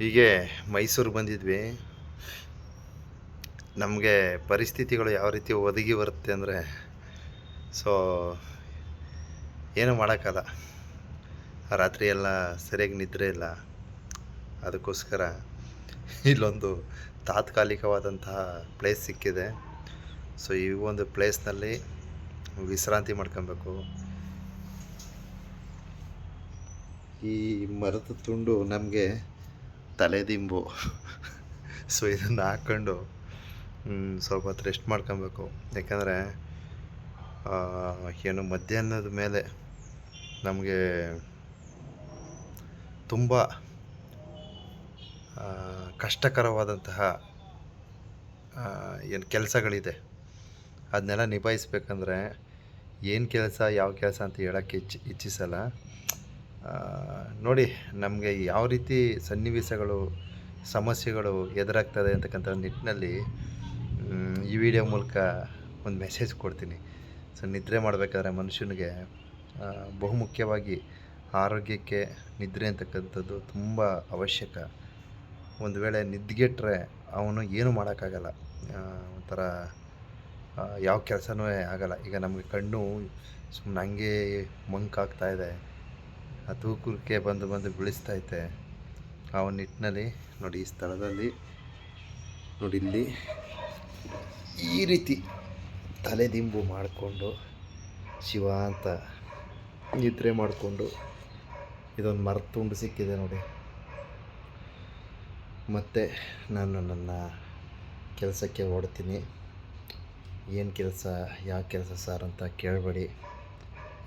ಹೀಗೆ ಮೈಸೂರು ಬಂದಿದ್ವಿ. ನಮಗೆ ಪರಿಸ್ಥಿತಿಗಳು ಯಾವ ರೀತಿ ಒದಗಿ ಬರುತ್ತೆ ಅಂದರೆ ಸೊ ಏನು ಮಾಡೋಕ್ಕಲ್ಲ ರಾತ್ರಿ ಎಲ್ಲ ಸರಿಯಾಗಿ ನಿದ್ರೆ ಇಲ್ಲ. ಅದಕ್ಕೋಸ್ಕರ ಇಲ್ಲೊಂದು ತಾತ್ಕಾಲಿಕವಾದಂತಹ ಪ್ಲೇಸ್ ಸಿಕ್ಕಿದೆ. ಸೊ ಈ ಒಂದು ಪ್ಲೇಸ್ನಲ್ಲಿ ವಿಶ್ರಾಂತಿ ಮಾಡ್ಕೊಬೇಕು. ಈ ಮರದ ತುಂಡು ನಮಗೆ ತಲೆದಿಂಬು ಸೊ ಇದನ್ನು ಹಾಕ್ಕೊಂಡು ಸ್ವಲ್ಪ ಹೊತ್ತು ರೆಸ್ಟ್ ಮಾಡ್ಕೊಬೇಕು. ಯಾಕಂದರೆ ಏನು ಮಧ್ಯಾಹ್ನದ ಮೇಲೆ ನಮಗೆ ತುಂಬ ಕಷ್ಟಕರವಾದಂತಹ ಏನು ಕೆಲಸಗಳಿದೆ. ಅದನ್ನೆಲ್ಲ ನಿಭಾಯಿಸ್ಬೇಕಂದ್ರೆ ಏನು ಕೆಲಸ, ಯಾವ ಕೆಲಸ ಅಂತ ಹೇಳೋಕ್ಕೆ ಇಚ್ಛಿ ಇಚ್ಛಿಸಲ್ಲ. ನೋಡಿ, ನಮಗೆ ಯಾವ ರೀತಿ ಸನ್ನಿವೇಶಗಳು, ಸಮಸ್ಯೆಗಳು ಎದುರಾಗ್ತದೆ ಅಂತಕ್ಕಂಥ ನಿಟ್ಟಿನಲ್ಲಿ ಈ ವಿಡಿಯೋ ಮೂಲಕ ಒಂದು ಮೆಸೇಜ್ ಕೊಡ್ತೀನಿ. ಸೊ ನಿದ್ರೆ ಮಾಡಬೇಕಾದ್ರೆ ಮನುಷ್ಯನಿಗೆ ಬಹುಮುಖ್ಯವಾಗಿ ಆರೋಗ್ಯಕ್ಕೆ ನಿದ್ರೆ ಅಂತಕ್ಕಂಥದ್ದು ತುಂಬ ಅವಶ್ಯಕ. ಒಂದು ವೇಳೆ ನಿದ್ಗೆಟ್ರೆ ಅವನು ಏನು ಮಾಡೋಕ್ಕಾಗಲ್ಲ. ಒಂಥರ ಯಾವ ಕೆಲಸನೂ ಆಗಲ್ಲ. ಈಗ ನಮಗೆ ಕಣ್ಣು ಸುಮ್ಮನೆ ಹಂಗೆ ಮಂಕಾಗ್ತಾ ಇದೆ. ಆ ತೂಕಕ್ಕೆ ಬಂದು ಬಂದು ಬೀಳಿಸ್ತೈತೆ ಆ ಒಂದು ನಿಟ್ಟಿನಲ್ಲಿ, ನೋಡಿ ಈ ಸ್ಥಳದಲ್ಲಿ, ನೋಡಿ ಇಲ್ಲಿ ಈ ರೀತಿ ತಲೆದಿಂಬು ಮಾಡಿಕೊಂಡು ಶಿವ ಅಂತ ನಿದ್ರೆ ಮಾಡಿಕೊಂಡು ಇದೊಂದು ಮರ ಸಿಕ್ಕಿದೆ ನೋಡಿ. ಮತ್ತು ನಾನು ನನ್ನ ಕೆಲಸಕ್ಕೆ ಓಡ್ತೀನಿ ಏನು ಕೆಲಸ, ಯಾವ ಕೆಲಸ ಸರ್ ಅಂತ ಕೇಳಬೇಡಿ.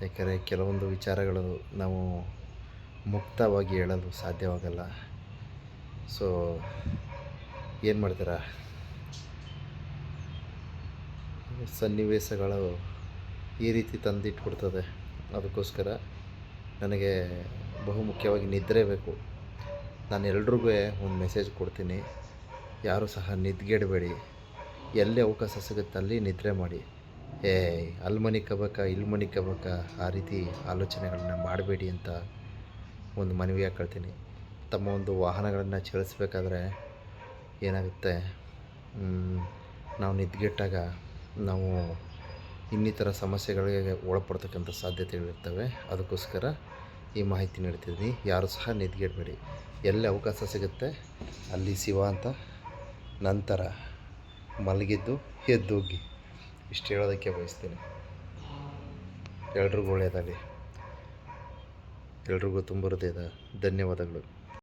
ಯಾಕಂದರೆ ಕೆಲವೊಂದು ವಿಚಾರಗಳು ನಾವು ಮುಕ್ತವಾಗಿ ಹೇಳಲು ಸಾಧ್ಯವಾಗಲ್ಲ. ಸೊ ಏನು ಮಾಡ್ತೀರಾ? ಸನ್ನಿವೇಶಗಳು ಈ ರೀತಿ ತಂದಿಟ್ಬಿಡ್ತದೆ. ಅದಕ್ಕೋಸ್ಕರ ನನಗೆ ಬಹುಮುಖ್ಯವಾಗಿ ನಿದ್ರೆ ಬೇಕು. ನಾನು ಎಲ್ರಿಗೂ ಒಂದು ಮೆಸೇಜ್ ಕೊಡ್ತೀನಿ. ಯಾರೂ ಸಹ ನಿದ್ಗೆಡಬೇಡಿ. ಎಲ್ಲಿ ಅವಕಾಶ ಸಿಗುತ್ತೆ ಅಲ್ಲಿ ನಿದ್ರೆ ಮಾಡಿ. ಏ ಅಲ್ಲಿ ಮನಿಕಬೇಕಾ ಇಲ್ಲಿ ಮನಿಕಬೇಕಾ ಆ ರೀತಿ ಆಲೋಚನೆಗಳನ್ನ ಮಾಡಬೇಡಿ ಅಂತ ಒಂದು ಮನವಿ ಹಾಕೊಳ್ತೀನಿ ತಮ್ಮ ಒಂದು ವಾಹನಗಳನ್ನು ಚಲಿಸ್ಬೇಕಾದ್ರೆ ಏನಾಗುತ್ತೆ? ನಾವು ನಿದ್ಗೆಟ್ಟಾಗ ನಾವು ಇನ್ನಿತರ ಸಮಸ್ಯೆಗಳಿಗೆ ಒಳಪಡ್ತಕ್ಕಂಥ ಸಾಧ್ಯತೆಗಳಿರ್ತವೆ. ಅದಕ್ಕೋಸ್ಕರ ಈ ಮಾಹಿತಿ ನೀಡ್ತಿದ್ದೀನಿ. ಯಾರು ಸಹ ನಿದ್ಗೆಡಬೇಡಿ ಎಲ್ಲಿ ಅವಕಾಶ ಸಿಗುತ್ತೆ, ಅಲ್ಲಿ ಶಿವ ಅಂತ ನಂತರ ಮಲಗಿದ್ದು ಎದ್ದೋಗಿ. ಇಷ್ಟು ಹೇಳೋದಕ್ಕೆ ಬಯಸ್ತೀನಿ. ಎಲ್ರಿಗೂ ಒಳ್ಳೆಯದಾಗಲಿ. ಎಲ್ರಿಗೂ ತುಂಬ ಹೃದಯದ ಧನ್ಯವಾದಗಳು.